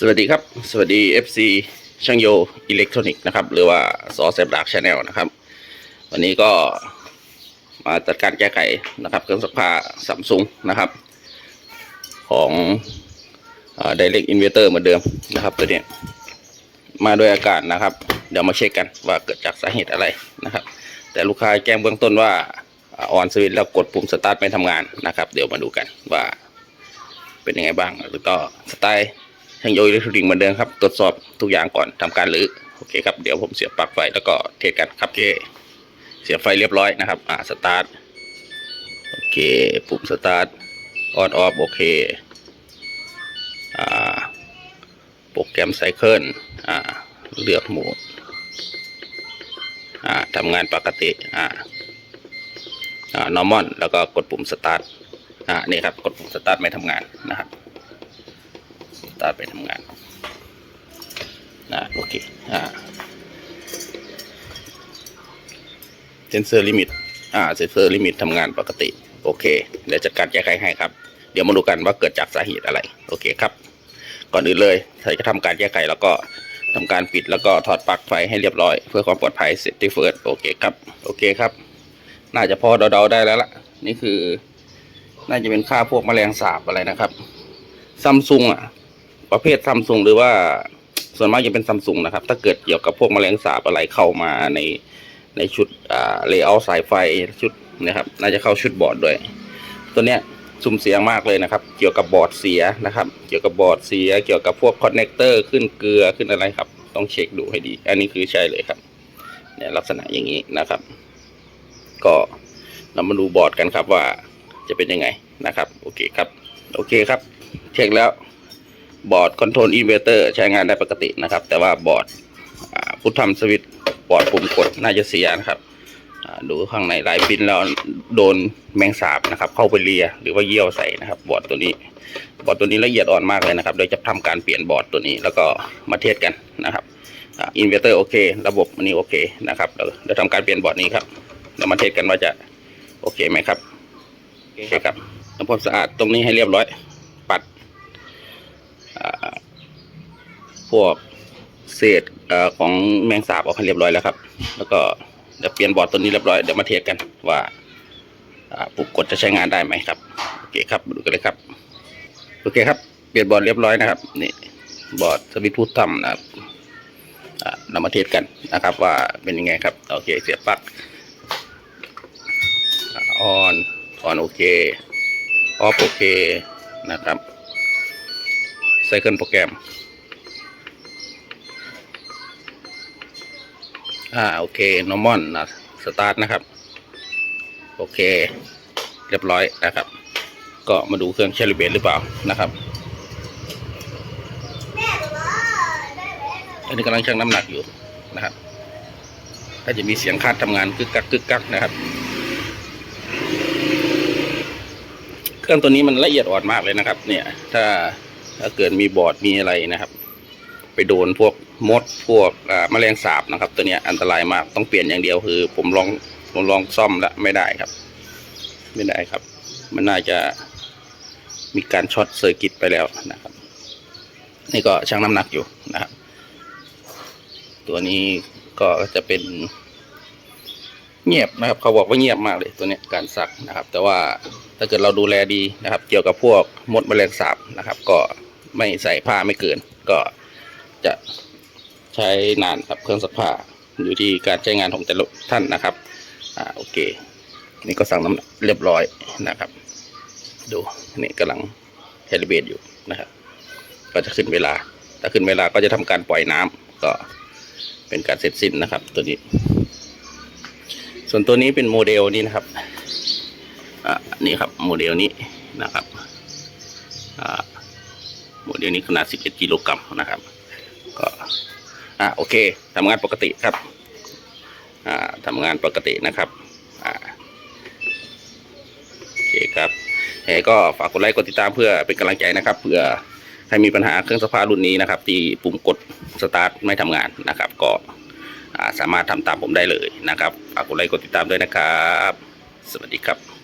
สวัสดีครับ สวัสดี FC ช่างโยอิเล็กทรอนิกส์นะครับ หรือว่าซอเซฟดาร์กชาแนลนะครับ วันนี้ก็มาจัดการแก้ไขนะครับ เครื่องซักผ้าซัมซุงนะครับ ของไดเรกอินเวอร์เตอร์เหมือนเดิมนะครับตัวนี้มาด้วยอาการนะครับ เดี๋ยวมาเช็คกันว่าเกิดจากสาเหตุอะไรนะครับ แต่ลูกค้าแจ้งเบื้องต้นว่าออนสวิตแล้วกดปุ่มสตาร์ทไม่ทำงานนะครับ เดี๋ยวมาดูกันว่าเป็นยังไงบ้างหรือก็สไตล์ ช่างโยอิเล็กทรอนิกส์เหมือนเดิมครับ ตรวจสอบทุกอย่างก่อนทำการรื้อโอเคครับ เดี๋ยวผมเสียบปลั๊กไฟแล้วก็เทสกันครับโอเคเสียบไฟเรียบร้อยนะครับ อ่าสตาร์ทโอเค ปุ่มสตาร์ทออนออฟโอเค อ่า โปรแกรมไซเคิลอ่า เลือกโหมด อ่าทำงานปกติ อ่า อ่า normal แล้วก็กดปุ่มสตาร์ทอ่า นี่ครับ กดปุ่มสตาร์ทไม่ทำงานนะครับ ตาร์ทไม่ทำงานนะโอเคอ่าเซนเซอร์ลิมิตอ่าเซนเซอร์ลิมิตทำงานปกติ โอเค เดี๋ยวจัดการแก้ไขให้ครับ เดี๋ยวมาดูกันว่าเกิดจากสาเหตุอะไร โอเคครับ ก่อนอื่นเลยถ้าจะทำการแก้ไขแล้วก็ทำการปิดแล้วก็ถอดปลั๊กไฟให้เรียบร้อย เพื่อความปลอดภัยเสร็จที่เฟิร์สโอเคครับ โอเคครับ น่าจะพอเดาๆได้แล้วล่ะ นี่คือ น่าจะเป็นค่าพวกแมลงสาบอะไรนะครับซัมซุงอะ ประเภทซัมซุงหรือว่าส่วนมากจะเป็นซัมซุงนะครับ ถ้าเกิดเกี่ยวกับพวกแมลงสาบอะไรเข้ามาในในชุดอ่าเลเยอร์สายไฟชุดนะครับ น่าจะเข้าชุดบอร์ดด้วย ตัวเนี้ยสุ่มเสียงมากเลยนะครับ เกี่ยวกับบอร์ดเสียนะครับ เกี่ยวกับบอร์ดเสีย เกี่ยวกับพวกคอนเนคเตอร์ขึ้นเกลือขึ้นอะไรครับ ต้องเช็คดูให้ดี อันนี้คือใช่เลยครับ เนี่ยลักษณะอย่างนี้นะครับ ก็เรามาดูบอร์ดกันครับว่าจะเป็นยังไงนะครับ โอเคครับ โอเคครับ เช็คแล้ว บอร์ดคอนโทรลอินเวอร์เตอร์ใช้งานได้ปกตินะครับ แต่ว่าบอร์ดพุทธทำสวิตช์บอร์ดปุ่มกดน่าจะเสียนะครับอ่าดูข้างในหลายปินแล้วโดนแมงสาบนะครับ เข้าไปเลียหรือว่าเยี่ยวใส่นะครับ บอร์ดตัวนี้ บอร์ดตัวนี้ละเอียดอ่อนมากเลยนะครับโดยจะทำการเปลี่ยนบอร์ดตัวนี้แล้วก็มาเทสกันนะครับอินเวอร์เตอร์โอเค ระบบอันนี้โอเคนะครับเดี๋ยวเดี๋ยวทำการเปลี่ยนบอร์ดนี้ครับเดี๋ยวมาเทสกันว่าจะโอเคไหมครับโอเคครับทำความสะอาดตรงนี้ให้เรียบร้อย ปัดอ่า พวกเศษอของแมงสาบออกให้เรียบร้อยแล้วครับ แล้วก็เดี๋ยวเปลี่ยนบอร์ดตัวนี้เรียบร้อยเดี๋ยวมาเทสกันว่าปุ่มกดจะใช้งานได้ไหมครับโอเคครับมาดูกันเลยครับโอเคครับเปลี่ยนบอร์ดเรียบร้อยนะครับนี่บอร์ดสวิตช์พูดทำนะครับเรามาเทสกันนะครับ ว่าเป็นยังไงครับโอเคเสียบปลั๊กออนออนโอเคออฟโอเคนะครับไซเคิลโปรแกรม อ่าโอเคนอร์มอนนะสตาร์ทนะครับ โอเค เรียบร้อยนะครับ ก็มาดูเครื่องเชลิเบตหรือเปล่านะครับอันนี้กำลังชั่งน้ำหนักอยู่นะครับถ้าจะมีเสียงคาดทำงานกึกกักกึกกักนะครับ เครื่องตัวนี้มันละเอียดอ่อนมากเลยนะครับ เนี่ย ถ้าถ้าเกิดมีบอร์ดมีอะไรนะครับ ไปโดนพวกมดพวกแมลงสาบนะครับ ตัวนี้อันตรายมากต้องเปลี่ยนอย่างเดียวคือ ผมลองผมลองซ่อมแล้วไม่ได้ครับ ไม่ได้ครับ มันน่าจะมีการช็อตเซอร์กิตไปแล้วนะครับ นี่ก็ชั่งน้ำหนักอยู่นะครับ ตัวนี้ก็จะเป็นเงียบนะครับ เขาบอกว่าเงียบมากเลยตัวนี้การสักนะครับ แต่ว่าถ้าเกิดเราดูแลดีนะครับ เกี่ยวกับพวกมดแมลงสาบนะครับ ก็ไม่ใส่ผ้าไม่เกินก็ จะใช้นานครับเครื่องซักผ้าอยู่ที่การใช้งานของแต่ละท่านนะครับ อ่าโอเค นี่ก็สั่งน้ำหนักเรียบร้อยนะครับ ดูนี่กำลังเฮลิเบตอยู่นะครับ ก็จะขึ้นเวลา ถ้าขึ้นเวลาก็จะทำการปล่อยน้ำก็เป็นการเสร็จสิ้นนะครับ ตัวนี้ ส่วนตัวนี้เป็นโมเดลนี้นะครับอ่านี่ครับโมเดลนี้นะครับอ่าโมเดลนี้ขนาด 11 กิโลกรัมนะครับ ก็อ่าโอเคทำงานปกติครับอ่าทำงานปกตินะครับอ่าโอเคครับยังไงก็ฝากกดไลค์กดติดตามเพื่อเป็นกำลังใจนะครับเพื่อใครมีปัญหาเครื่องสภารุ่นนี้นะครับ ที่ปุ่มกดสตาร์ทไม่ทำงานนะครับ ก็สามารถทำตามผมได้เลยนะครับฝากกดไลค์กดติดตามด้วยนะครับ สวัสดีครับ